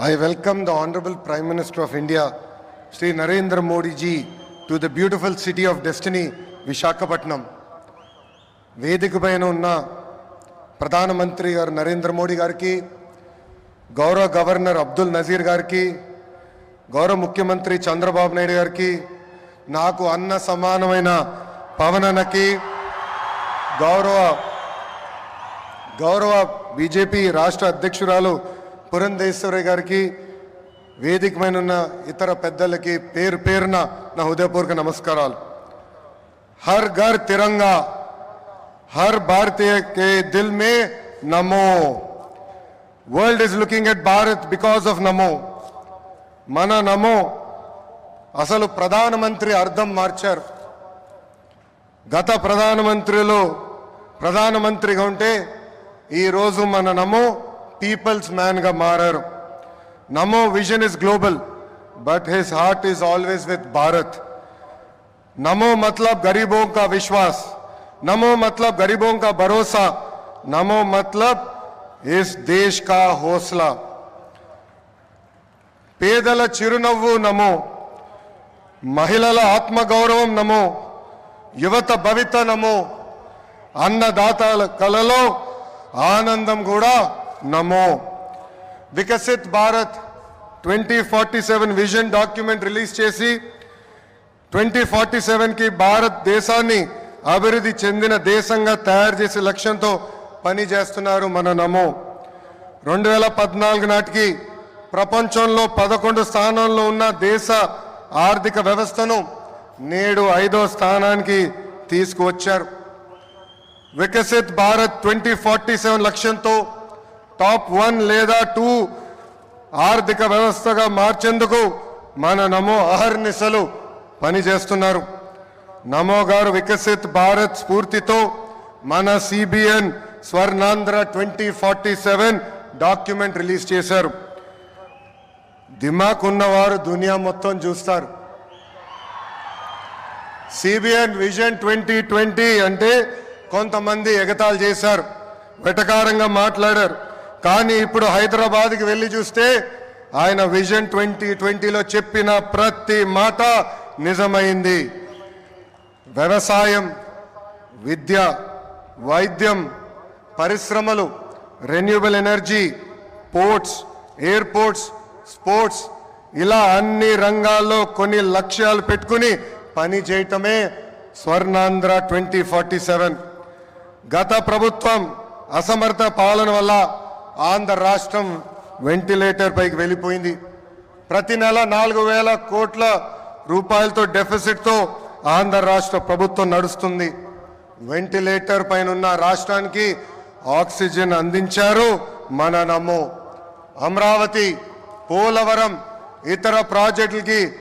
I welcome the Honorable Prime Minister of India, Sri Narendra Modi ji, to the beautiful city of destiny, Vishakhapatnam. వేదిక పైన ఉన్న ప్రధానమంత్రి గారు నరేంద్ర మోడీ గారికి గౌరవ గవర్నర్ అబ్దుల్ నజీర్ గారికి గౌరవ ముఖ్యమంత్రి చంద్రబాబు నాయుడు గారికి నాకు అన్న సమానమైన పవననకి గౌరవ గౌరవ బీజేపీ రాష్ట్ర అధ్యక్షురాలు పురంధేశ్వరి గారికి వేదికమైన ఉన్న ఇతర పెద్దలకి పేరు పేరున నా హృదయపూర్వక నమస్కారాలు. హర్ ఘర్ తిరంగా హర్ భారతీయ కే దిల్ మే Namo. World is looking at Bharat because of Namo. మన నమో అసలు ప్రధానమంత్రి అర్థం మార్చారు. గత ప్రధానమంత్రిలో ప్రధానమంత్రిగా ఉంటే ఈరోజు మన నమో పీపుల్స్ మ్యాన్గా మారారు. Namo vision is global but his heart is always with Bharat Namo మత్లబ్ గరీబో కా విశ్వాస్ నమో మతలబ్ గరీబో కా భరోసా నమో మతలబ్ ఇస్ దేశ్ కా హోస్లా పేదల చిరునవ్వు నమో మహిళల ఆత్మగౌరవం నమో యువత భవిత నమో అన్నదాతల కలలో ఆనందం కూడా Namo. Viksit Bharat twenty forty seven vision document release చేసి ట్వంటీ ఫార్టీ సెవెన్కి భారతదేశాన్ని అభివృద్ధి చెందిన దేశంగా తయారు చేసే లక్ష్యంతో పనిచేస్తున్నారు మన నమో. రెండు వేల పద్నాలుగు నాటికి ప్రపంచంలో పదకొండు స్థానంలో ఉన్న దేశ ఆర్థిక వ్యవస్థను నేడు ఐదో స్థానానికి తీసుకువచ్చారు. Viksit Bharat twenty forty seven లక్ష్యంతో టాప్ వన్ లేదా టూ ఆర్థిక వ్యవస్థగా మార్చేందుకు మన నమో అహర్నిశలు పనిచేస్తున్నారు. నమో గారు వికసిత్ భారత్ స్ఫూర్తితో మన CBN Swarnandhra twenty forty seven document release చేశారు. దిమాక్ ఉన్నవారు దునియా మొత్తం చూస్తారు. సిబిఎన్ విజన్ ట్వంటీ ట్వంటీ అంటే కొంతమంది ఎగతాలు చేశారు. వెటకారంగా మాట్లాడారు. కానీ ఇప్పుడు హైదరాబాద్కి వెళ్ళి చూస్తే ఆయన విజన్ ట్వంటీ ట్వంటీలో చెప్పిన ప్రతి మాట నిజమైంది. వ్యవసాయం విద్య వైద్యం పరిశ్రమలు renewable energy ports airports sports ఇలా అన్ని రంగాల్లో కొన్ని లక్ష్యాలు పెట్టుకుని పని చేయటమే స్వర్ణాంధ్ర ట్వంటీ ఫార్టీ సెవెన్. గత ప్రభుత్వం అసమర్థ పాలన వల్ల ఆంధ్ర రాష్ట్రం వెంటిలేటర్ పైకి వెళ్ళిపోయింది. ప్రతి నెల నాలుగు వేల కోట్ల రూపాయలతో డెఫిసిట్తో ఆంధ్ర రాష్ట్ర ప్రభుత్వం నడుస్తుంది. వెంటిలేటర్ పైన ఉన్న రాష్ట్రానికి ఆక్సిజన్ అందించారు మన నమ్ము అమరావతి పోలవరం ఇతర ప్రాజెక్టులకి